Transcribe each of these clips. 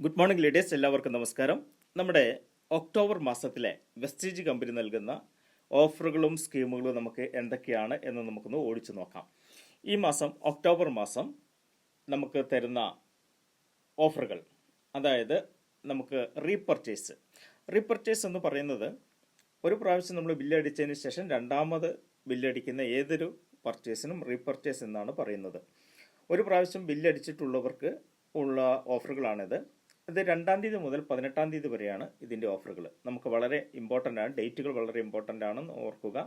Good morning ladies എല്ലാവർക്കും നമസ്കാരം. നമ്മുടെ ഒക്ടോബർ മാസത്തിലെ വെസ്റ്റേജ് കമ്പനി നൽകുന്ന ഓഫറുകളും സ്കീമുകളും നമുക്ക് എന്തൊക്കെയാണ് എന്ന് നമുക്കൊന്ന് ഓടിച്ചു നോക്കാം. ഈ മാസം ഒക്ടോബർ മാസം നമുക്ക് തരുന്ന ഓഫറുകൾ അതായത് നമുക്ക് റീപർച്ചേസ്. റീപർച്ചേസ് എന്ന് പറയുന്നത് ഒരു പ്രാവശ്യം നമ്മൾ ബില്ലടിച്ചതിന് ശേഷം രണ്ടാമത് ബില്ലടിക്കുന്ന ഏതൊരു പർച്ചേസിനും റീപർച്ചേസ് എന്നാണ് പറയുന്നത്. ഒരു പ്രാവശ്യം ബില്ലടിച്ചിട്ടുള്ളവർക്ക് ഉള്ള ഓഫറുകളാണിത്. ഇത് രണ്ടാം തീയതി മുതൽ പതിനെട്ടാം തീയതി വരെയാണ് ഇതിന്റെ ഓഫറുകൾ നമുക്ക് വളരെ ഇമ്പോർട്ടന്റ് ആണ്. ഡേറ്റുകൾ വളരെ ഇമ്പോർട്ടന്റ് ആണെന്ന് ഓർക്കുക.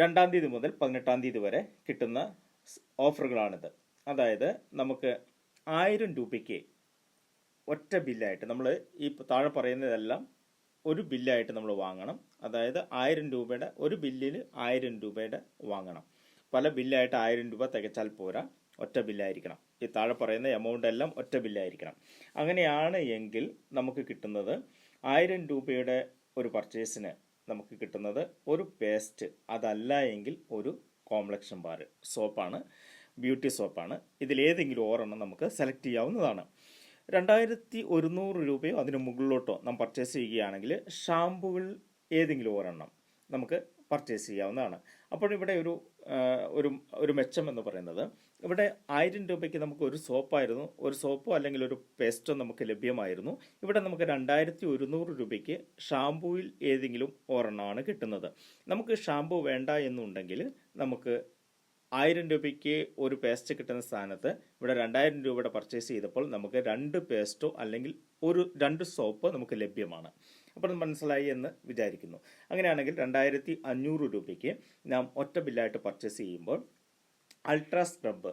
രണ്ടാം തീയതി മുതൽ പതിനെട്ടാം തീയതി വരെ കിട്ടുന്ന ഓഫറുകളാണിത്. അതായത് നമുക്ക് ആയിരം രൂപയ്ക്ക് ഒറ്റ ബില്ലായിട്ട് നമ്മൾ ഈ താഴെ പറയുന്നതെല്ലാം ഒരു ബില്ലായിട്ട് നമ്മൾ വാങ്ങണം. അതായത് ആയിരം രൂപയുടെ ഒരു ബില്ലിൽ ആയിരം രൂപയുടെ വാങ്ങണം. പല ബില്ലായിട്ട് ആയിരം രൂപ തികച്ചാൽ പോരാ. ഒറ്റ ബില്ലായിരിക്കണം. ഈ താഴെ പറയുന്ന എമൗണ്ട് എല്ലാം ഒറ്റ ബില്ലായിരിക്കണം അങ്ങനെയാണ് എങ്കിൽ നമുക്ക് കിട്ടുന്നത് ആയിരം രൂപയുടെ ഒരു പർച്ചേസിന് നമുക്ക് കിട്ടുന്നത് ഒരു പേസ്റ്റ് അതല്ല എങ്കിൽ ഒരു കോംപ്ലക്ഷൻ ബാർ സോപ്പാണ് ബ്യൂട്ടി സോപ്പാണ് ഇതിലേതെങ്കിലും ഒരെണ്ണം നമുക്ക് സെലക്ട് ചെയ്യാവുന്നതാണ്. രണ്ടായിരത്തി ഒരുന്നൂറ് രൂപയോ അതിന് മുകളിലോട്ടോ നാം പർച്ചേസ് ചെയ്യുകയാണെങ്കിൽ ഷാമ്പുകൾ ഏതെങ്കിലും ഒരെണ്ണം നമുക്ക് പർച്ചേസ് ചെയ്യാവുന്നതാണ്. അപ്പോൾ ഇവിടെ ഒരു ഒരു ഒരു മെച്ചം എന്ന് പറയുന്നത് ഇവിടെ ആയിരം രൂപയ്ക്ക് നമുക്ക് ഒരു സോപ്പായിരുന്നു. ഒരു സോപ്പോ അല്ലെങ്കിൽ ഒരു പേസ്റ്റോ നമുക്ക് ലഭ്യമായിരുന്നു. ഇവിടെ നമുക്ക് രണ്ടായിരത്തി ഒരുന്നൂറ് രൂപയ്ക്ക് ഷാമ്പൂയിൽ ഏതെങ്കിലും ഒരെണ്ണമാണ് കിട്ടുന്നത്. നമുക്ക് ഷാംപൂ വേണ്ട എന്നുണ്ടെങ്കിൽ നമുക്ക് ആയിരം രൂപയ്ക്ക് ഒരു പേസ്റ്റ് കിട്ടുന്ന സ്ഥാനത്ത് ഇവിടെ രണ്ടായിരം രൂപയുടെ പർച്ചേസ് ചെയ്തപ്പോൾ നമുക്ക് രണ്ട് പേസ്റ്റോ അല്ലെങ്കിൽ ഒരു രണ്ട് സോപ്പ് നമുക്ക് ലഭ്യമാണ്. അപ്പോൾ മനസ്സിലായി എന്ന് വിചാരിക്കുന്നു. അങ്ങനെയാണെങ്കിൽ രണ്ടായിരത്തി അഞ്ഞൂറ് രൂപയ്ക്ക് നാം ഒറ്റ ബില്ലായിട്ട് പർച്ചേസ് ചെയ്യുമ്പോൾ അൾട്രാ സ്ക്രബ്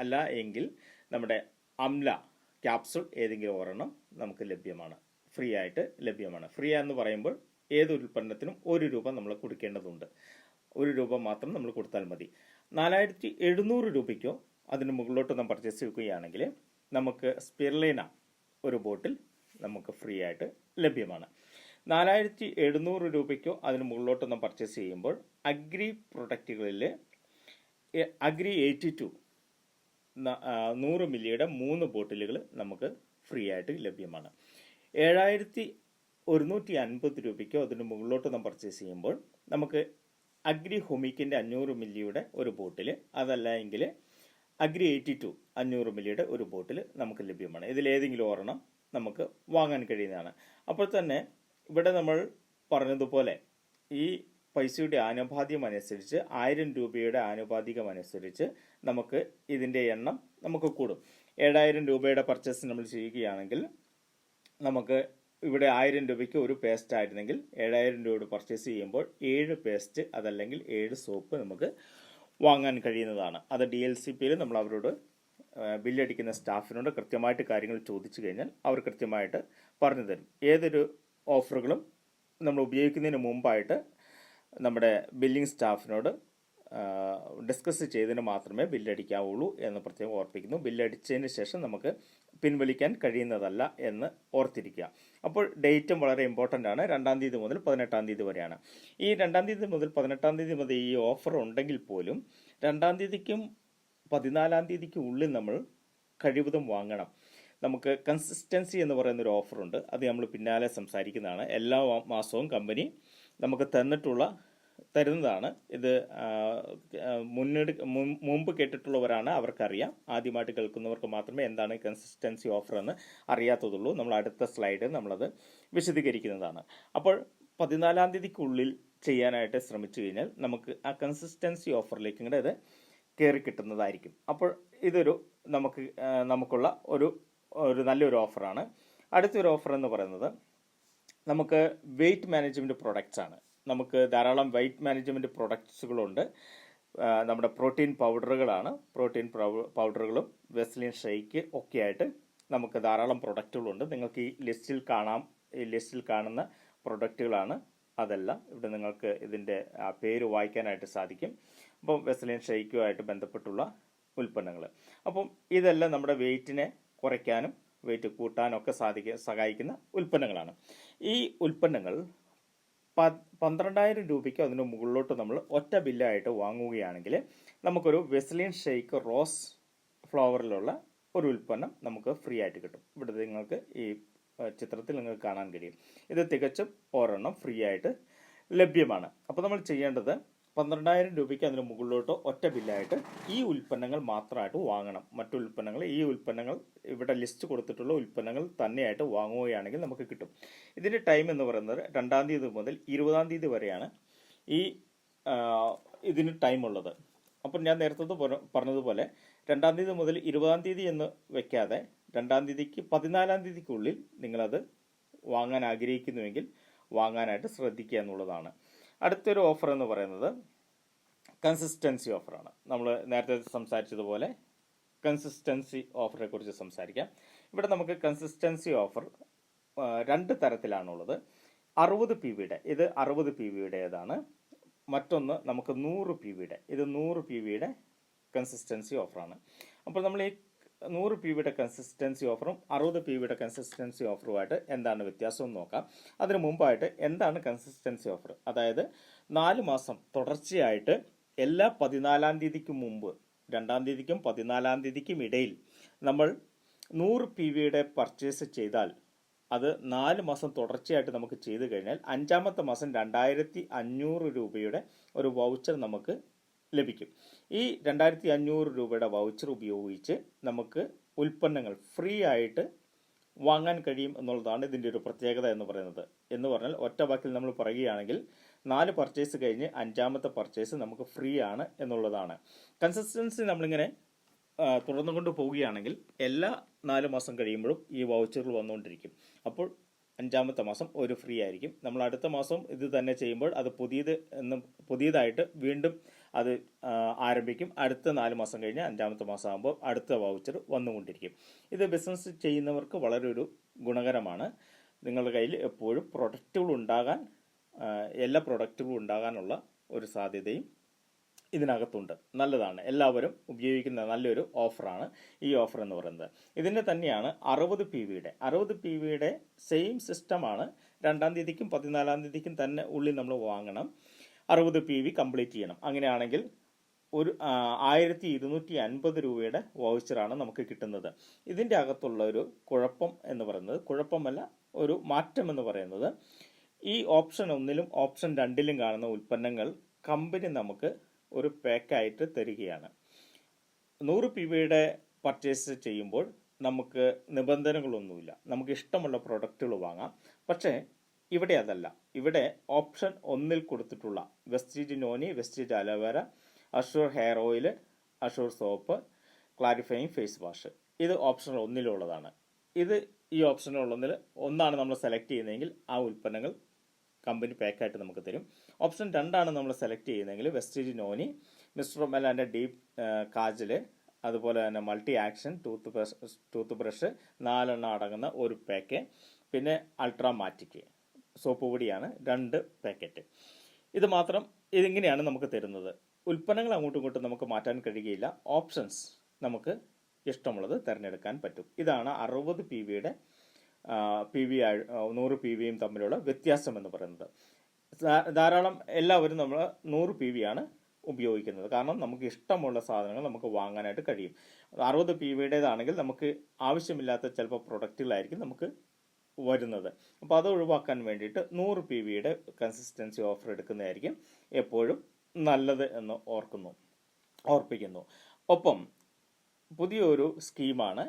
അല്ല എങ്കിൽ നമ്മുടെ അംല ക്യാപ്സുൾ ഏതെങ്കിലും ഒരെണ്ണം നമുക്ക് ലഭ്യമാണ്. ഫ്രീ ആയിട്ട് ലഭ്യമാണ്. ഫ്രീ എന്ന് പറയുമ്പോൾ ഏത് ഉൽപ്പന്നത്തിനും ഒരു രൂപ നമ്മൾ കൊടുക്കേണ്ടതുണ്ട്. ഒരു രൂപ മാത്രം നമ്മൾ കൊടുത്താൽ മതി. നാലായിരത്തി എഴുന്നൂറ് രൂപയ്ക്കോ അതിന് മുകളിലോട്ട് നാം പർച്ചേസ് ചെയ്യുകയാണെങ്കിൽ നമുക്ക് സ്പിർലൈന ഒരു ബോട്ടിൽ നമുക്ക് ഫ്രീ ആയിട്ട് ലഭ്യമാണ്. നാലായിരത്തി എഴുന്നൂറ് രൂപയ്ക്കോ അതിന് മുകളിലോട്ട് നാം പർച്ചേസ് ചെയ്യുമ്പോൾ അഗ്രി പ്രൊഡക്റ്റുകളിൽ അഗ്രി എയ്റ്റി ടു നൂറ് മില്ലിയുടെ മൂന്ന് ബോട്ടിലുകൾ നമുക്ക് ഫ്രീ ആയിട്ട് ലഭ്യമാണ്. ഏഴായിരത്തി ഒരുന്നൂറ്റി അൻപത് രൂപയ്ക്കോ അതിന് മുകളിലോട്ട് നാം പർച്ചേസ് ചെയ്യുമ്പോൾ നമുക്ക് അഗ്രി ഹൊമിക്കിന്റെ അഞ്ഞൂറ് മില്ലിയുടെ ഒരു ബോട്ടിൽ അതല്ല എങ്കിൽ അഗ്രി എയ്റ്റി ടു അഞ്ഞൂറ് മില്ലിയുടെ ഒരു ബോട്ടിൽ നമുക്ക് ലഭ്യമാണ്. ഇതിലേതെങ്കിലും ഒരെണ്ണം നമുക്ക് വാങ്ങാൻ കഴിയുന്നതാണ്. അപ്പോൾ തന്നെ ഇവിടെ നമ്മൾ പറഞ്ഞതുപോലെ ഈ പൈസയുടെ ആനുപാതികം അനുസരിച്ച് ആയിരം രൂപയുടെ ആനുപാതികം അനുസരിച്ച് നമുക്ക് ഇതിന്റെ എണ്ണം നമുക്ക് കൂടും. ഏഴായിരം രൂപയുടെ പർച്ചേസ് നമ്മൾ ചെയ്യുകയാണെങ്കിൽ നമുക്ക് ഇവിടെ ആയിരം രൂപയ്ക്ക് ഒരു പേസ്റ്റ് ആയിരുന്നെങ്കിൽ ഏഴായിരം രൂപയുടെ പർച്ചേസ് ചെയ്യുമ്പോൾ ഏഴ് പേസ്റ്റ് അതല്ലെങ്കിൽ ഏഴ് സോപ്പ് നമുക്ക് വാങ്ങാൻ കഴിയുന്നതാണ്. അത് ഡി എൽ സി പിയിൽ നമ്മൾ അവരോട് ബില്ലടിക്കുന്ന സ്റ്റാഫിനോട് കൃത്യമായിട്ട് കാര്യങ്ങൾ ചോദിച്ചു കഴിഞ്ഞാൽ അവർ കൃത്യമായിട്ട് പറഞ്ഞു തരും. ഏതൊരു ഓഫറുകളും നമ്മൾ ഉപയോഗിക്കുന്നതിന് മുമ്പായിട്ട് നമ്മുടെ ബില്ലിംഗ് സ്റ്റാഫിനോട് ഡിസ്കസ് ചെയ്തതിന് മാത്രമേ ബില്ലടിക്കാവുള്ളൂ എന്ന് പ്രത്യേകം ഓർപ്പിക്കുന്നു. ബില്ലടിച്ചതിന് ശേഷം നമുക്ക് പിൻവലിക്കാൻ കഴിയുന്നതല്ല എന്ന് ഓർത്തിരിക്കുക. അപ്പോൾ ഡേറ്റും വളരെ ഇമ്പോർട്ടന്റ് ആണ്. രണ്ടാം തീയതി മുതൽ പതിനെട്ടാം തീയതി വരെയാണ്. ഈ രണ്ടാം തീയതി മുതൽ പതിനെട്ടാം തീയതി മുതൽ ഈ ഓഫർ ഉണ്ടെങ്കിൽ പോലും രണ്ടാം തീയതിക്കും പതിനാലാം തീയതിക്കും ഉള്ളിൽ നമ്മൾ കഴിവതും വാങ്ങണം. നമുക്ക് കൺസിസ്റ്റൻസി എന്ന് പറയുന്നൊരു ഓഫറുണ്ട് അത് നമ്മൾ പിന്നാലെ സംസാരിക്കുന്നതാണ്. എല്ലാ മാസവും കമ്പനി നമുക്ക് തന്നിട്ടുള്ള തരുന്നതാണ്. ഇത് മുന്നെടു മുമ്പ് കേട്ടിട്ടുള്ളവരാണ് അവർക്കറിയാം. ആദ്യമായിട്ട് കേൾക്കുന്നവർക്ക് മാത്രമേ എന്താണ് കൺസിസ്റ്റൻസി ഓഫർ എന്ന് അറിയാത്തതുള്ളൂ. നമ്മൾ അടുത്ത സ്ലൈഡ് നമ്മളത് വിശദീകരിക്കുന്നതാണ്. അപ്പോൾ പതിനാലാം തീയതിക്കുള്ളിൽ ചെയ്യാനായിട്ട് ശ്രമിച്ചു കഴിഞ്ഞാൽ നമുക്ക് ആ കൺസിസ്റ്റൻസി ഓഫറിലേക്ക് ഇങ്ങോട്ട് ഇത് കയറി കിട്ടുന്നതായിരിക്കും. അപ്പോൾ ഇതൊരു നമുക്ക് നമുക്കുള്ള ഒരു ഒരു നല്ലൊരു ഓഫറാണ് അടുത്തൊരു ഓഫർ എന്ന് പറയുന്നത് നമുക്ക് വെയിറ്റ് മാനേജ്മെന്റ് പ്രൊഡക്ട്സ് ആണ്. നമുക്ക് ധാരാളം വെയിറ്റ് മാനേജ്മെന്റ് പ്രൊഡക്ട്സുകളുണ്ട് നമ്മുടെ പ്രോട്ടീൻ പൗഡറുകളാണ് പ്രോട്ടീൻ പൗഡറുകളും വെസ്ലിൻ ഷെയ്ക്ക് ഒക്കെ ആയിട്ട് നമുക്ക് ധാരാളം പ്രൊഡക്റ്റുകളുണ്ട് നിങ്ങൾക്ക് ഈ ലിസ്റ്റിൽ കാണാം. ഈ ലിസ്റ്റിൽ കാണുന്ന പ്രൊഡക്റ്റുകളാണ് അതെല്ലാം. ഇവിടെ നിങ്ങൾക്ക് ഇതിന്റെ പേര് വായിക്കാനായിട്ട് സാധിക്കും. അപ്പം വെസ്ലിൻ ഷെയ്ക്കുമായിട്ട് ബന്ധപ്പെട്ടുള്ള ഉൽപ്പന്നങ്ങൾ അപ്പം ഇതെല്ലാം നമ്മുടെ വെയിറ്റിനെ കുറയ്ക്കാനും വെയിറ്റ് കൂട്ടാനൊക്കെ സാധിക്കുക സഹായിക്കുന്ന ഉൽപ്പന്നങ്ങളാണ്. ഈ ഉൽപ്പന്നങ്ങൾ പ- പന്ത്രണ്ടായിരം രൂപയ്ക്ക് അതിന് മുകളിലോട്ട് നമ്മൾ ഒറ്റ ബില്ലായിട്ട് വാങ്ങുകയാണെങ്കിൽ നമുക്കൊരു വെസ്ലിൻ ഷെയ്ക്ക് റോസ് ഫ്ലവറിലുള്ള ഒരു ഉൽപ്പന്നം നമുക്ക് ഫ്രീ ആയിട്ട് കിട്ടും. ഇവിടെ നിങ്ങൾക്ക് ഈ ചിത്രത്തിൽ നിങ്ങൾക്ക് കാണാൻ കഴിയും. ഇത് തികച്ചും ഒരെണ്ണം ഫ്രീ ആയിട്ട് ലഭ്യമാണ്. അപ്പോൾ നമ്മൾ ചെയ്യേണ്ടത് പന്ത്രണ്ടായിരം രൂപയ്ക്ക് അതിന് മുകളിലോട്ടോ ഒറ്റ ബില്ലായിട്ട് ഈ ഉൽപ്പന്നങ്ങൾ മാത്രമായിട്ട് വാങ്ങണം. മറ്റു ഉൽപ്പന്നങ്ങൾ ഈ ഉൽപ്പന്നങ്ങൾ ഇവിടെ ലിസ്റ്റ് കൊടുത്തിട്ടുള്ള ഉൽപ്പന്നങ്ങൾ തന്നെയായിട്ട് വാങ്ങുകയാണെങ്കിൽ നമുക്ക് കിട്ടും. ഇതിന്റെ ടൈം എന്ന് പറയുന്നത് രണ്ടാം തീയതി മുതൽ ഇരുപതാം തീയതി വരെയാണ് ഈ ഇതിന് ടൈം ഉള്ളത്. അപ്പം ഞാൻ നേരത്തെ പറഞ്ഞതുപോലെ രണ്ടാം തീയതി മുതൽ ഇരുപതാം തീയതി എന്ന് വെക്കാതെ രണ്ടാം തീയതിക്ക് പതിനാലാം തീയതിക്കുള്ളിൽ നിങ്ങളത് വാങ്ങാൻ ആഗ്രഹിക്കുന്നുവെങ്കിൽ വാങ്ങാനായിട്ട് ശ്രദ്ധിക്കുക എന്നുള്ളതാണ്. അടുത്തൊരു ഓഫർ എന്ന് പറയുന്നത് കൺസിസ്റ്റൻസി ഓഫറാണ് നമ്മൾ നേരത്തെ സംസാരിച്ചതുപോലെ കൺസിസ്റ്റൻസി ഓഫറെ കുറിച്ച് സംസാരിക്കാം. ഇവിടെ നമുക്ക് കൺസിസ്റ്റൻസി ഓഫർ രണ്ട് തരത്തിലാണുള്ളത്. അറുപത് പി വിയുടെ ഇത് അറുപത് പി വിയുടേതാണ് മറ്റൊന്ന് നമുക്ക് നൂറ് പി വിയുടെ ഇത് നൂറ് പി വിയുടെ കൺസിസ്റ്റൻസി ഓഫറാണ് അപ്പോൾ നമ്മൾ ഈ നൂറ് പി വിയുടെ കൺസിസ്റ്റൻസി ഓഫറും അറുപത് പി വിയുടെ കൺസിസ്റ്റൻസി ഓഫറുമായിട്ട് എന്താണ് വ്യത്യാസം എന്ന് നോക്കാം. അതിന് മുമ്പായിട്ട് എന്താണ് കൺസിസ്റ്റൻസി ഓഫർ അതായത് നാല് മാസം തുടർച്ചയായിട്ട് എല്ലാ പതിനാലാം തീയതിക്കും മുമ്പ് രണ്ടാം തീയതിക്കും പതിനാലാം തീയതിക്കും ഇടയിൽ നമ്മൾ നൂറ് പി വിയുടെ പർച്ചേസ് ചെയ്താൽ അത് നാല് മാസം തുടർച്ചയായിട്ട് നമുക്ക് ചെയ്തു കഴിഞ്ഞാൽ അഞ്ചാമത്തെ മാസം രണ്ടായിരത്തി അഞ്ഞൂറ് രൂപയുടെ ഒരു വൗച്ചർ നമുക്ക് ലഭിക്കും. ഈ രണ്ടായിരത്തി അഞ്ഞൂറ് രൂപയുടെ വൗച്ചർ ഉപയോഗിച്ച് നമുക്ക് ഉൽപ്പന്നങ്ങൾ ഫ്രീ ആയിട്ട് വാങ്ങാൻ കഴിയും എന്നുള്ളതാണ് ഇതിന്റെ ഒരു പ്രത്യേകത എന്ന് പറയുന്നത്. എന്ന് പറഞ്ഞാൽ ഒറ്റ വാക്കിൽ നമ്മൾ പറയുകയാണെങ്കിൽ നാല് പർച്ചേസ് കഴിഞ്ഞ് അഞ്ചാമത്തെ പർച്ചേസ് നമുക്ക് ഫ്രീ ആണ് എന്നുള്ളതാണ്. കൺസിസ്റ്റൻസി നമ്മളിങ്ങനെ തുടർന്നു കൊണ്ട് പോവുകയാണെങ്കിൽ എല്ലാ നാല് മാസം കഴിയുമ്പോഴും ഈ വൗച്ചറുകൾ വന്നുകൊണ്ടിരിക്കും. അപ്പോൾ അഞ്ചാമത്തെ മാസം ഒരു ഫ്രീ ആയിരിക്കും. നമ്മൾ അടുത്ത മാസം ഇത് തന്നെ ചെയ്യുമ്പോൾ അത് പുതിയത് എന്ന് പുതിയതായിട്ട് വീണ്ടും അത് ആരംഭിക്കും. അടുത്ത നാല് മാസം കഴിഞ്ഞ് അഞ്ചാമത്തെ മാസം ആകുമ്പോൾ അടുത്ത വൗച്ചർ വന്നുകൊണ്ടിരിക്കും. ഇത് ബിസിനസ് ചെയ്യുന്നവർക്ക് വളരെ ഒരു ഗുണകരമാണ്. നിങ്ങളുടെ കയ്യിൽ എപ്പോഴും പ്രൊഡക്റ്റുകൾ ഉണ്ടാകാൻ എല്ലാ പ്രൊഡക്റ്റുകളും ഉണ്ടാകാനുള്ള ഒരു സാധ്യതയും ഇതിനകത്തുണ്ട്. നല്ലതാണ്. എല്ലാവരും ഉപയോഗിക്കുന്ന നല്ലൊരു ഓഫറാണ് ഈ ഓഫർ എന്ന് പറയുന്നത്. ഇതിന്റെ തന്നെയാണ് അറുപത് പി വിയുടെ അറുപത് പി വിയുടെ സെയിം സിസ്റ്റമാണ് രണ്ടാം തീയതിക്കും പതിനാലാം തീയതിക്കും തന്നെ ഉള്ളിൽ നമ്മൾ വാങ്ങണം. അറുപത് പി വി കംപ്ലീറ്റ് ചെയ്യണം. അങ്ങനെയാണെങ്കിൽ ഒരു ആയിരത്തി ഇരുന്നൂറ്റി അൻപത് രൂപയുടെ വൗച്ചറാണ് നമുക്ക് കിട്ടുന്നത്. ഇതിന്റെ അകത്തുള്ള ഒരു കുഴപ്പം എന്ന് പറയുന്നത് കുഴപ്പമല്ല ഒരു മാറ്റം എന്ന് പറയുന്നത് ഈ ഓപ്ഷൻ ഒന്നിലും ഓപ്ഷൻ രണ്ടിലും കാണുന്ന ഉൽപ്പന്നങ്ങൾ കമ്പനി നമുക്ക് ഒരു പാക്കായിട്ട് തരികയാണ്. നൂറ് പി വിയുടെ പർച്ചേസ് ചെയ്യുമ്പോൾ നമുക്ക് നിബന്ധനകളൊന്നുമില്ല. നമുക്ക് ഇഷ്ടമുള്ള പ്രൊഡക്റ്റുകൾ വാങ്ങാം. പക്ഷേ ഇവിടെ അതല്ല. ഇവിടെ ഓപ്ഷൻ ഒന്നിൽ കൊടുത്തിട്ടുള്ള Vestige noni Vestige aloe vera Assure hair oil Assure soap clarifying face wash. ഇത് ഓപ്ഷൻ ഒന്നിലുള്ളതാണ്. ഇത് ഈ ഓപ്ഷൻ ഉള്ളതിൽ ഒന്നാണ് നമ്മൾ സെലക്ട് ചെയ്യുന്നതെങ്കിൽ ആ ഉൽപ്പന്നങ്ങൾ കമ്പനി പാക്കായിട്ട് നമുക്ക് തരും. ഓപ്ഷൻ രണ്ടാണ് നമ്മൾ സെലക്ട് ചെയ്യുന്നതെങ്കിൽ വെസ്റ്റിജ് നോനി മിസ്റ്റർ മെലാന്റെ ഡീപ് കാജൽ അതുപോലെ തന്നെ multi action toothbrush toothbrush നാലെണ്ണം അടങ്ങുന്ന ഒരു പാക്ക് പിന്നെ അൾട്രാമാറ്റിക്. സോപ്പ് പൊടിയാണ് രണ്ട് പാക്കറ്റ്. ഇത് മാത്രം ഇതിങ്ങനെയാണ് നമുക്ക് തരുന്നത്. ഉൽപ്പന്നങ്ങൾ അങ്ങോട്ടും ഇങ്ങോട്ടും നമുക്ക് മാറ്റാൻ കഴിയുകയില്ല. ഓപ്ഷൻസ് നമുക്ക് ഇഷ്ടമുള്ളത് തിരഞ്ഞെടുക്കാൻ പറ്റും. ഇതാണ് അറുപത് പി വിയുടെ പി വി നൂറ് പി വിയും തമ്മിലുള്ള വ്യത്യാസം എന്ന് പറയുന്നത്. ധാരാളം എല്ലാവരും നമ്മൾ നൂറ് പി ആണ് ഉപയോഗിക്കുന്നത്. കാരണം നമുക്ക് ഇഷ്ടമുള്ള സാധനങ്ങൾ നമുക്ക് വാങ്ങാനായിട്ട് കഴിയും. അറുപത് പി വിയുടേതാണെങ്കിൽ നമുക്ക് ആവശ്യമില്ലാത്ത ചിലപ്പോൾ പ്രൊഡക്റ്റുകളായിരിക്കും നമുക്ക് വരുന്നത്. അപ്പോൾ അത് ഒഴിവാക്കാൻ വേണ്ടിയിട്ട് നൂറ് പി വിയുടെ കൺസിസ്റ്റൻസി ഓഫർ എടുക്കുന്നതായിരിക്കും എപ്പോഴും നല്ലത് എന്ന് ഓർക്കുന്നു ഓർപ്പിക്കുന്നു. ഒപ്പം പുതിയൊരു സ്കീമാണ്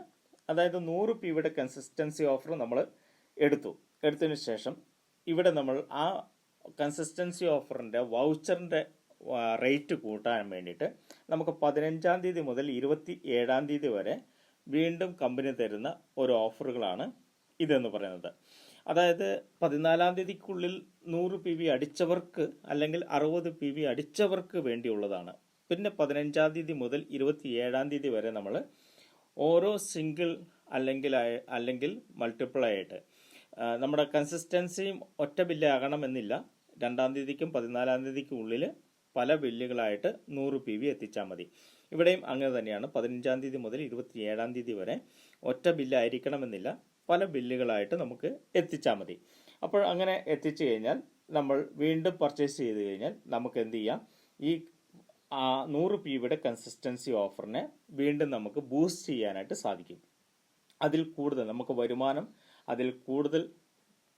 അതായത് നൂറ് പി വിയുടെ കൺസിസ്റ്റൻസി ഓഫർ നമ്മൾ എടുത്തു. എടുത്തതിന് ശേഷം ഇവിടെ നമ്മൾ ആ കൺസിസ്റ്റൻസി ഓഫറിന്റെ വൗച്ചറിന്റെ റേറ്റ് കൂട്ടാൻ വേണ്ടിയിട്ട് നമുക്ക് പതിനഞ്ചാം തീയതി മുതൽ ഇരുപത്തി ഏഴാം തീയതി വരെ വീണ്ടും കമ്പനി തരുന്ന ഒരു ഓഫറുകളാണ് ഇതെന്ന് പറയുന്നത്. അതായത് പതിനാലാം തീയതിക്കുള്ളിൽ നൂറ് പി വി അടിച്ചവർക്ക് അല്ലെങ്കിൽ അറുപത് പി വി അടിച്ചവർക്ക് വേണ്ടിയുള്ളതാണ്. പിന്നെ പതിനഞ്ചാം തീയതി മുതൽ ഇരുപത്തി ഏഴാം തീയതി വരെ നമ്മൾ ഓരോ സിംഗിൾ അല്ലെങ്കിൽ അല്ലെങ്കിൽ മൾട്ടിപ്പിൾ ആയിട്ട് നമ്മുടെ കൺസിസ്റ്റൻസിയും ഒറ്റ ബില്ലാകണമെന്നില്ല രണ്ടാം തീയതിക്കും പതിനാലാം തീയതിക്കും ഉള്ളിൽ പല ബില്ലുകളായിട്ട് നൂറ് പി വി എത്തിച്ചാൽ മതി. ഇവിടെയും അങ്ങനെ തന്നെയാണ്. പതിനഞ്ചാം തീയതി മുതൽ ഇരുപത്തി ഏഴാം തീയതി വരെ ഒറ്റ ബില്ലായിരിക്കണമെന്നില്ല. പല ബില്ലുകളായിട്ട് നമുക്ക് എത്തിച്ചാൽ മതി. അപ്പോൾ അങ്ങനെ എത്തിച്ചു കഴിഞ്ഞാൽ നമ്മൾ വീണ്ടും പർച്ചേസ് ചെയ്ത് കഴിഞ്ഞാൽ നമുക്ക് എന്ത് ചെയ്യാം? ഈ നൂറ് പി കൺസിസ്റ്റൻസി ഓഫറിനെ വീണ്ടും നമുക്ക് ബൂസ്റ്റ് ചെയ്യാനായിട്ട് സാധിക്കും. അതിൽ കൂടുതൽ നമുക്ക് വരുമാനം അതിൽ കൂടുതൽ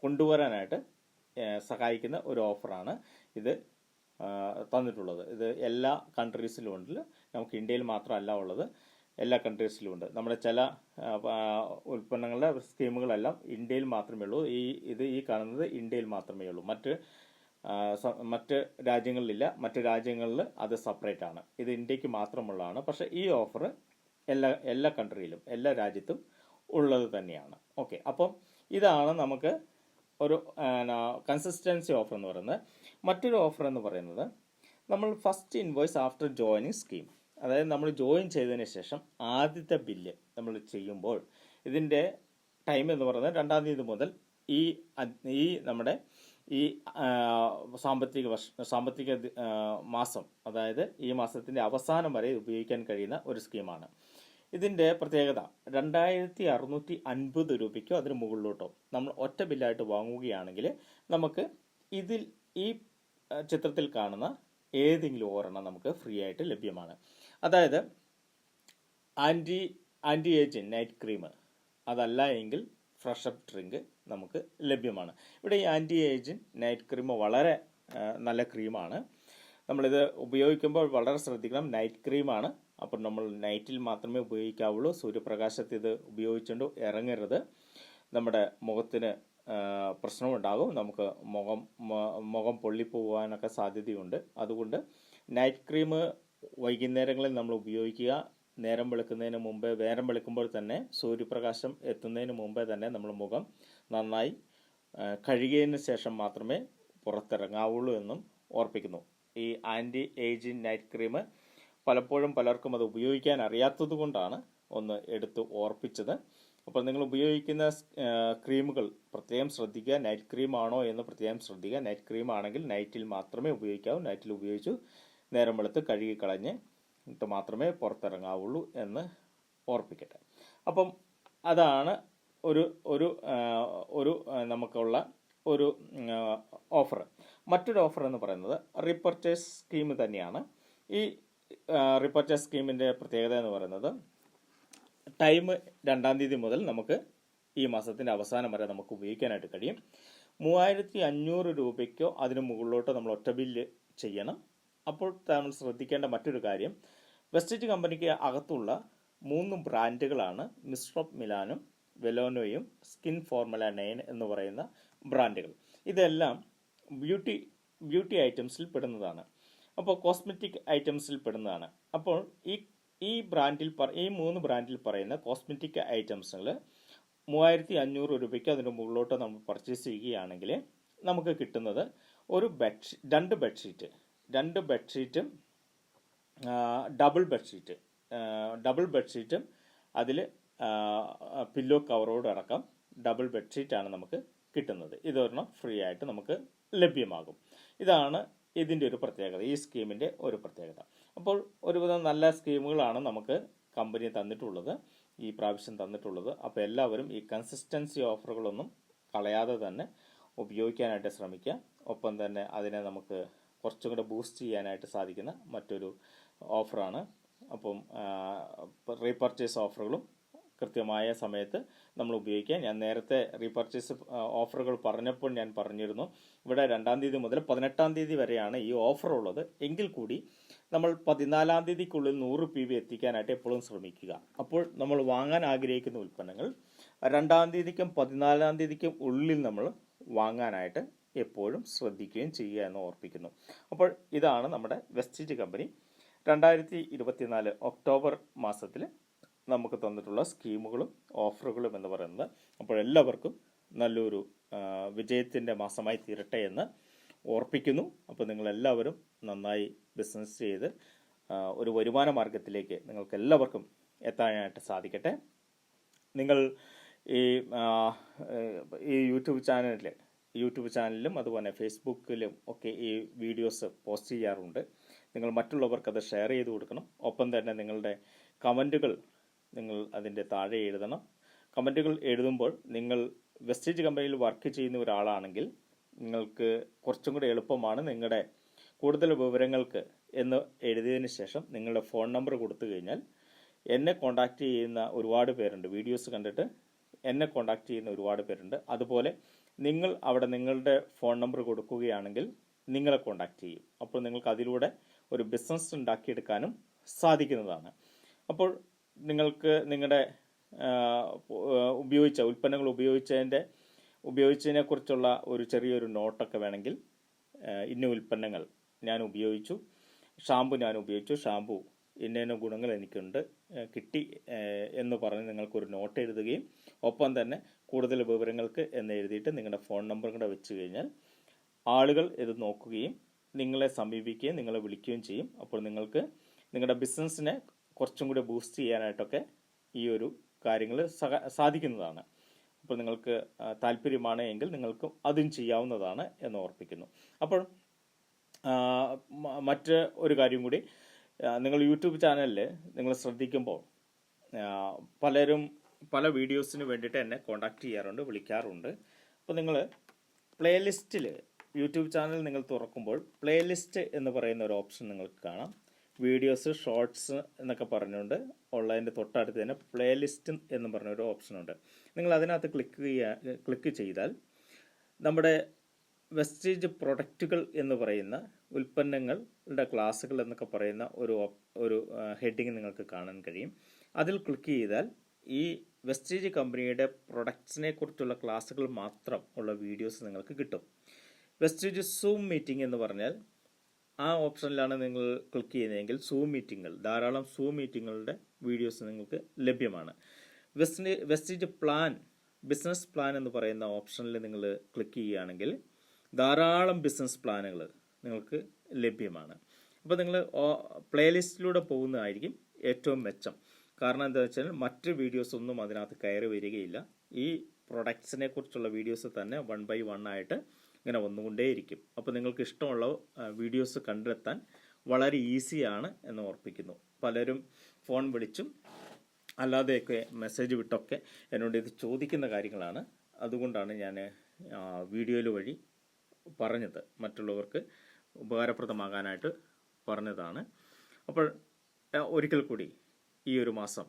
കൊണ്ടുവരാനായിട്ട് സഹായിക്കുന്ന ഒരു ഓഫറാണ് ഇത് തന്നിട്ടുള്ളത്. ഇത് എല്ലാ കൺട്രീസിലും ഉണ്ട് നമുക്ക് ഇന്ത്യയിൽ മാത്രമല്ല ഉള്ളത്. എല്ലാ കൺട്രീസിലും ഉണ്ട്. നമ്മുടെ ചില ഉൽപ്പന്നങ്ങളുടെ സ്കീമുകളെല്ലാം ഇന്ത്യയിൽ മാത്രമേ ഉള്ളൂ. ഈ ഇത് ഈ കാണുന്നത് ഇന്ത്യയിൽ മാത്രമേ ഉള്ളൂ. മറ്റ് മറ്റ് രാജ്യങ്ങളിലില്ല. മറ്റ് രാജ്യങ്ങളിൽ അത് സെപ്പറേറ്റ് ആണ്. ഇത് ഇന്ത്യയ്ക്ക് മാത്രമുള്ളതാണ്. പക്ഷെ ഈ ഓഫർ എല്ലാ എല്ലാ കൺട്രിയിലും എല്ലാ രാജ്യത്തും ഉള്ളത് തന്നെയാണ്. ഓക്കെ അപ്പം ഇതാണ് നമുക്ക് ഒരു കൺസിസ്റ്റൻസി ഓഫർ എന്ന് പറയുന്നത്. മറ്റൊരു ഓഫർ എന്ന് പറയുന്നത് നമ്മൾ first invoice after joining scheme അതായത് നമ്മൾ ജോയിൻ ചെയ്തതിന് ശേഷം ആദ്യത്തെ ബില്ല് നമ്മൾ ചെയ്യുമ്പോൾ ഇതിന്റെ ടൈം എന്ന് പറയുന്നത് രണ്ടാം തീയതി മുതൽ ഈ ഈ നമ്മുടെ ഈ സാമ്പത്തിക വർഷ സാമ്പത്തിക മാസം അതായത് ഈ മാസത്തിന്റെ അവസാനം വരെ ഉപയോഗിക്കാൻ കഴിയുന്ന ഒരു സ്കീമാണ്. ഇതിന്റെ പ്രത്യേകത രണ്ടായിരത്തി അറുന്നൂറ്റി അൻപത് രൂപയ്ക്കോ അതിന് മുകളിലോട്ടോ നമ്മൾ ഒറ്റ ബില്ലായിട്ട് വാങ്ങുകയാണെങ്കിൽ നമുക്ക് ഇതിൽ ഈ ചിത്രത്തിൽ കാണുന്ന ഏതെങ്കിലും ഒരെണ്ണം നമുക്ക് ഫ്രീ ആയിട്ട് ലഭ്യമാണ്. അതായത് anti anti ageing night cream അതല്ല എങ്കിൽ ഫ്രഷ് അപ്പ് ഡ്രിങ്ക് നമുക്ക് ലഭ്യമാണ്. ഇവിടെ ഈ ആന്റി ഏജിങ് നൈറ്റ് ക്രീം വളരെ നല്ല ക്രീമാണ് നമ്മളിത് ഉപയോഗിക്കുമ്പോൾ വളരെ ശ്രദ്ധിക്കണം. നൈറ്റ് ക്രീമാണ് അപ്പം നമ്മൾ നൈറ്റിൽ മാത്രമേ ഉപയോഗിക്കാവുള്ളൂ. സൂര്യപ്രകാശത്ത് ഇത് ഉപയോഗിച്ചുകൊണ്ട് ഇറങ്ങരുത്. നമ്മുടെ മുഖത്തിന് പ്രശ്നമുണ്ടാകും. നമുക്ക് മുഖം മുഖം പൊള്ളിപ്പോകാനൊക്കെ സാധ്യതയുണ്ട്. അതുകൊണ്ട് നൈറ്റ് ക്രീം വൈകുന്നേരങ്ങളിൽ നമ്മൾ ഉപയോഗിക്കുക. നേരം വെളുക്കുന്നതിന് മുമ്പേ നേരം വെളുക്കുമ്പോൾ തന്നെ സൂര്യപ്രകാശം എത്തുന്നതിന് മുമ്പേ തന്നെ നമ്മൾ മുഖം നന്നായി കഴുകിയതിന് ശേഷം മാത്രമേ പുറത്തിറങ്ങാവുള്ളൂ എന്നും ഓർപ്പിക്കുന്നു. ഈ ആന്റി ഏജിങ് നൈറ്റ് ക്രീം പലപ്പോഴും പലർക്കും അത് ഉപയോഗിക്കാൻ അറിയാത്തത് കൊണ്ടാണ് ഒന്ന് എടുത്ത് ഓർപ്പിച്ചത്. അപ്പോൾ നിങ്ങൾ ഉപയോഗിക്കുന്ന ക്രീമുകൾ പ്രത്യേകം ശ്രദ്ധിക്കുക. നൈറ്റ് ക്രീം ആണോ എന്ന് പ്രത്യേകം ശ്രദ്ധിക്കുക. നൈറ്റ് ക്രീം ആണെങ്കിൽ നൈറ്റിൽ മാത്രമേ ഉപയോഗിക്കാവൂ. നൈറ്റിൽ ഉപയോഗിച്ചു നേരം വെളുത്ത് കഴുകിക്കളഞ്ഞ് ഇട്ട് മാത്രമേ പുറത്തിറങ്ങാവുള്ളൂ എന്ന് ഓർപ്പിക്കട്ടെ. അപ്പം അതാണ് ഒരു ഒരു ഒരു നമുക്കുള്ള ഒരു ഓഫർ മറ്റൊരു ഓഫർ എന്ന് പറയുന്നത് റീപർച്ചേസ് സ്കീം തന്നെയാണ്. ഈ റീപർച്ചേസ് സ്കീമിന്റെ പ്രത്യേകത എന്ന് പറയുന്നത് ടൈം രണ്ടാം തീയതി മുതൽ നമുക്ക് ഈ മാസത്തിന്റെ അവസാനം വരെ നമുക്ക് ഉപയോഗിക്കാനായിട്ട് കഴിയും. മൂവായിരത്തി അഞ്ഞൂറ് രൂപയ്ക്കോ അതിന് മുകളിലോട്ടോ നമ്മൾ ഒറ്റ ബില്ല് ചെയ്യണം. അപ്പോൾ നമ്മൾ ശ്രദ്ധിക്കേണ്ട മറ്റൊരു കാര്യം വെസ്റ്റേജ് കമ്പനിക്ക് അകത്തുള്ള മൂന്ന് ബ്രാൻഡുകളാണ് മിസ്ട്രോപ്പ് മിലാനും വെലോനോയും സ്കിൻ ഫോർമുല നയൻ എന്ന് പറയുന്ന ബ്രാൻഡുകൾ. ഇതെല്ലാം ബ്യൂട്ടി ബ്യൂട്ടി ഐറ്റംസിൽ പെടുന്നതാണ്. അപ്പോൾ കോസ്മെറ്റിക് ഐറ്റംസിൽ പെടുന്നതാണ്. അപ്പോൾ ഈ ഈ ബ്രാൻഡിൽ ഈ മൂന്ന് ബ്രാൻഡിൽ പറയുന്ന കോസ്മെറ്റിക് ഐറ്റംസുകൾ മൂവായിരത്തി അഞ്ഞൂറ് രൂപയ്ക്ക് അതിന്റെ മുകളിലോട്ട് നമ്മൾ പർച്ചേസ് ചെയ്യുകയാണെങ്കിൽ നമുക്ക് കിട്ടുന്നത് ഒരു ബെഡ് രണ്ട് ബെഡ്ഷീറ്റ് രണ്ട് ബെഡ്ഷീറ്റും ഡബിൾ ബെഡ്ഷീറ്റ് ഡബിൾ ബെഡ്ഷീറ്റും അതിൽ പില്ലോ കവറോട് അടക്കം ഡബിൾ ബെഡ്ഷീറ്റാണ് നമുക്ക് കിട്ടുന്നത്. ഇതൊരെണ്ണം ഫ്രീ ആയിട്ട് നമുക്ക് ലഭ്യമാകും. ഇതാണ് ഇതിന്റെ ഒരു പ്രത്യേകത ഈ സ്കീമിന്റെ ഒരു പ്രത്യേകത. അപ്പോൾ ഒരുവിധം നല്ല സ്കീമുകളാണ് നമുക്ക് കമ്പനി തന്നിട്ടുള്ളത് ഈ പ്രാവശ്യം തന്നിട്ടുള്ളത്. അപ്പോൾ എല്ലാവരും ഈ കൺസിസ്റ്റൻസി ഓഫറുകളൊന്നും കളയാതെ തന്നെ ഉപയോഗിക്കാനായിട്ട് ശ്രമിക്കുക. ഒപ്പം തന്നെ അതിനെ നമുക്ക് കുറച്ചും കൂടെ ബൂസ്റ്റ് ചെയ്യാനായിട്ട് സാധിക്കുന്ന മറ്റൊരു ഓഫറാണ് അപ്പം റീപർച്ചേസ് ഓഫറുകളും കൃത്യമായ സമയത്ത് നമ്മൾ ഉപയോഗിക്കുക. ഞാൻ നേരത്തെ റീപർച്ചേസ് ഓഫറുകൾ പറഞ്ഞപ്പോൾ ഞാൻ പറഞ്ഞിരുന്നു. ഇവിടെ രണ്ടാം തീയതി മുതൽ പതിനെട്ടാം തീയതി വരെയാണ് ഈ ഓഫർ ഉള്ളത്. എങ്കിൽ കൂടി നമ്മൾ പതിനാലാം തീയതിക്കുള്ളിൽ നൂറ് പി വി എത്തിക്കാനായിട്ട് എപ്പോഴും ശ്രമിക്കുക. അപ്പോൾ നമ്മൾ വാങ്ങാൻ ആഗ്രഹിക്കുന്ന ഉൽപ്പന്നങ്ങൾ രണ്ടാം തീയതിക്കും പതിനാലാം തീയതിക്കും ഉള്ളിൽ നമ്മൾ വാങ്ങാനായിട്ട് എപ്പോഴും ശ്രദ്ധിക്കുകയും ചെയ്യുക എന്ന് ഓർപ്പിക്കുന്നു. അപ്പോൾ ഇതാണ് നമ്മുടെ വെസ്റ്റേജ് കമ്പനി രണ്ടായിരത്തി ഇരുപത്തിനാല് ഒക്ടോബർ മാസത്തിൽ നമുക്ക് തന്നിട്ടുള്ള സ്കീമുകളും ഓഫറുകളും എന്ന് പറയുന്നത് അപ്പോൾ എല്ലാവർക്കും നല്ലൊരു വിജയത്തിന്റെ മാസമായി തീരട്ടെ എന്ന് ഓർപ്പിക്കുന്നു. അപ്പോൾ നിങ്ങളെല്ലാവരും നന്നായി ബിസിനസ് ചെയ്ത് ഒരു വരുമാന മാർഗത്തിലേക്ക് നിങ്ങൾക്ക് എല്ലാവർക്കും എത്താനായിട്ട് സാധിക്കട്ടെ. നിങ്ങൾ ഈ ഈ യൂട്യൂബ് ചാനലിൽ യൂട്യൂബ് ചാനലിലും അതുപോലെ ഫേസ്ബുക്കിലും ഒക്കെ ഈ വീഡിയോസ് പോസ്റ്റ് ചെയ്യാറുണ്ട്. നിങ്ങൾ മറ്റുള്ളവർക്ക് അത് ഷെയർ ചെയ്ത് കൊടുക്കണം. ഒപ്പം തന്നെ നിങ്ങളുടെ കമന്റുകൾ നിങ്ങൾ അതിന്റെ താഴെ എഴുതണം. കമന്റുകൾ എഴുതുമ്പോൾ നിങ്ങൾ വെസ്റ്റേജ് കമ്പനിയിൽ വർക്ക് ചെയ്യുന്ന ഒരാളാണെങ്കിൽ നിങ്ങൾക്ക് കുറച്ചും കൂടി എളുപ്പമാണ് നിങ്ങളുടെ കൂടുതൽ വിവരങ്ങൾക്ക് എന്ന് എഴുതിയതിന് ശേഷം നിങ്ങളുടെ ഫോൺ നമ്പർ കൊടുത്തു കഴിഞ്ഞാൽ എന്നെ കോണ്ടാക്ട് ചെയ്യുന്ന ഒരുപാട് പേരുണ്ട്. വീഡിയോസ് കണ്ടിട്ട് എന്നെ കോണ്ടാക്ട് ചെയ്യുന്ന ഒരുപാട് പേരുണ്ട്. അതുപോലെ നിങ്ങൾ അവിടെ നിങ്ങളുടെ ഫോൺ നമ്പർ കൊടുക്കുകയാണെങ്കിൽ നിങ്ങളെ കോണ്ടാക്ട് ചെയ്യും. അപ്പോൾ നിങ്ങൾക്ക് അതിലൂടെ ഒരു ബിസിനസ് ഉണ്ടാക്കിയെടുക്കാനും സാധിക്കുന്നതാണ്. അപ്പോൾ നിങ്ങൾക്ക് നിങ്ങളുടെ ഉപയോഗിച്ച ഉൽപ്പന്നങ്ങൾ ഉപയോഗിച്ചതിന്റെ ഉപയോഗിച്ചതിനെ കുറിച്ചുള്ള ഒരു ചെറിയൊരു നോട്ടൊക്കെ വേണമെങ്കിൽ ഇന്ന ഉൽപ്പന്നങ്ങൾ ഞാൻ ഉപയോഗിച്ചു ഷാമ്പു ഞാൻ ഉപയോഗിച്ചു ഷാമ്പു ഇന്ന ഇന്ന ഗുണങ്ങൾ എനിക്കുണ്ട് കിട്ടി എന്ന് പറഞ്ഞ് നിങ്ങൾക്കൊരു നോട്ട് എഴുതുകയും ഒപ്പം തന്നെ കൂടുതൽ വിവരങ്ങൾക്ക് എന്ന് എഴുതിയിട്ട് നിങ്ങളുടെ ഫോൺ നമ്പർ കൂടെ വെച്ച് കഴിഞ്ഞാൽ ആളുകൾ ഇത് നോക്കുകയും നിങ്ങളെ സമീപിക്കുകയും നിങ്ങളെ വിളിക്കുകയും ചെയ്യും. അപ്പോൾ നിങ്ങൾക്ക് നിങ്ങളുടെ ബിസിനസ്സിനെ കുറച്ചും കൂടി ബൂസ്റ്റ് ചെയ്യാനായിട്ടൊക്കെ ഈ ഒരു കാര്യങ്ങൾ സാധിക്കുന്നതാണ്. അപ്പോൾ നിങ്ങൾക്ക് താല്പര്യമാണ് എങ്കിൽ നിങ്ങൾക്ക് അതും ചെയ്യാവുന്നതാണ് എന്ന് ഓർപ്പിക്കുന്നു. അപ്പോൾ മറ്റ് ഒരു കാര്യം കൂടി നിങ്ങൾ യൂട്യൂബ് ചാനലിൽ നിങ്ങൾ ശ്രദ്ധിക്കുമ്പോൾ പലരും പല വീഡിയോസിന് വേണ്ടിയിട്ട് എന്നെ കോണ്ടാക്ട് ചെയ്യാറുണ്ട് വിളിക്കാറുണ്ട്. അപ്പോൾ നിങ്ങൾ പ്ലേലിസ്റ്റിൽ യൂട്യൂബ് ചാനൽ നിങ്ങൾ തുറക്കുമ്പോൾ പ്ലേലിസ്റ്റ് എന്ന് പറയുന്ന ഒരു ഓപ്ഷൻ നിങ്ങൾക്ക് കാണാം. വീഡിയോസ് ഷോർട്സ് എന്നൊക്കെ പറഞ്ഞുകൊണ്ട് ഉള്ളതിന്റെ തൊട്ടടുത്ത് തന്നെ പ്ലേലിസ്റ്റ് എന്ന് പറഞ്ഞ ഒരു ഓപ്ഷനുണ്ട് നിങ്ങൾ അതിനകത്ത് ക്ലിക്ക് ചെയ്യുക ക്ലിക്ക് ചെയ്താൽ നമ്മുടെ വെസ്റ്റേജ് പ്രൊഡക്റ്റുകൾ എന്ന് പറയുന്ന ഉൽപ്പന്നങ്ങളുടെ ക്ലാസ്സുകൾ എന്നൊക്കെ പറയുന്ന ഒരു ഒരു ഹെഡിങ് നിങ്ങൾക്ക് കാണാൻ കഴിയും. അതിൽ ക്ലിക്ക് ചെയ്താൽ ഈ വെസ്റ്റേജ് കമ്പനിയുടെ പ്രൊഡക്ട്സിനെ കുറിച്ചുള്ള ക്ലാസ്സുകൾ മാത്രം ഉള്ള വീഡിയോസ് നിങ്ങൾക്ക് കിട്ടും. വെസ്റ്റേജ് സൂം മീറ്റിംഗ് എന്ന് പറഞ്ഞാൽ ആ ഓപ്ഷനിലാണ് നിങ്ങൾ ക്ലിക്ക് ചെയ്യുന്നതെങ്കിൽ സൂം മീറ്റിങ്ങുകൾ ധാരാളം സൂം മീറ്റിങ്ങുകളുടെ വീഡിയോസ് നിങ്ങൾക്ക് ലഭ്യമാണ്. വെസ്റ്റ് വെസ്റ്റിറ്റ് പ്ലാൻ ബിസിനസ് പ്ലാൻ എന്ന് പറയുന്ന ഓപ്ഷനിൽ നിങ്ങൾ ക്ലിക്ക് ചെയ്യുകയാണെങ്കിൽ ധാരാളം ബിസിനസ് പ്ലാനുകൾ നിങ്ങൾക്ക് ലഭ്യമാണ്. അപ്പോൾ നിങ്ങൾ പ്ലേലിസ്റ്റിലൂടെ പോകുന്നതായിരിക്കും ഏറ്റവും മെച്ചം. കാരണം എന്താ വെച്ചാൽ മറ്റ് വീഡിയോസ് ഒന്നും അതിനകത്ത് കയറി വരികയില്ല. ഈ പ്രൊഡക്ട്സിനെ കുറിച്ചുള്ള വീഡിയോസ് തന്നെ വൺ ബൈ വൺ ആയിട്ട് ഇങ്ങനെ വന്നുകൊണ്ടേയിരിക്കും. അപ്പോൾ നിങ്ങൾക്ക് ഇഷ്ടമുള്ള വീഡിയോസ് കണ്ടെത്താൻ വളരെ ഈസിയാണ് എന്ന് ഓർപ്പിക്കുന്നു. പലരും ഫോൺ വിളിച്ചും അല്ലാതെയൊക്കെ മെസ്സേജ് വിട്ടൊക്കെ എന്നോട് ഇത് ചോദിക്കുന്ന കാര്യങ്ങളാണ്. അതുകൊണ്ടാണ് ഞാൻ വീഡിയോയിൽ വഴി പറഞ്ഞത്. മറ്റുള്ളവർക്ക് ഉപകാരപ്രദമാകാനായിട്ട് പറഞ്ഞതാണ്. അപ്പോൾ ഒരിക്കൽ കൂടി ഈ ഒരു മാസം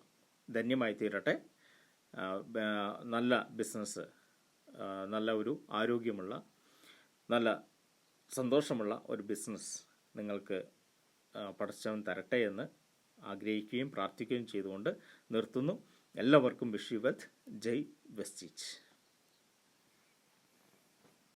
ധന്യമായി തീരട്ടെ. നല്ല ബിസിനസ് നല്ല ഒരു ആരോഗ്യമുള്ള നല്ല സന്തോഷമുള്ള ഒരു ബിസിനസ് നിങ്ങൾക്ക് പടച്ചവൻ തരട്ടെ എന്ന് ആഗ്രഹിക്കുകയും പ്രാർത്ഥിക്കുകയും ചെയ്തുകൊണ്ട് നിർത്തുന്നു. എല്ലാവർക്കും വിഷ് ജയ് വെസ്റ്റീച്ച്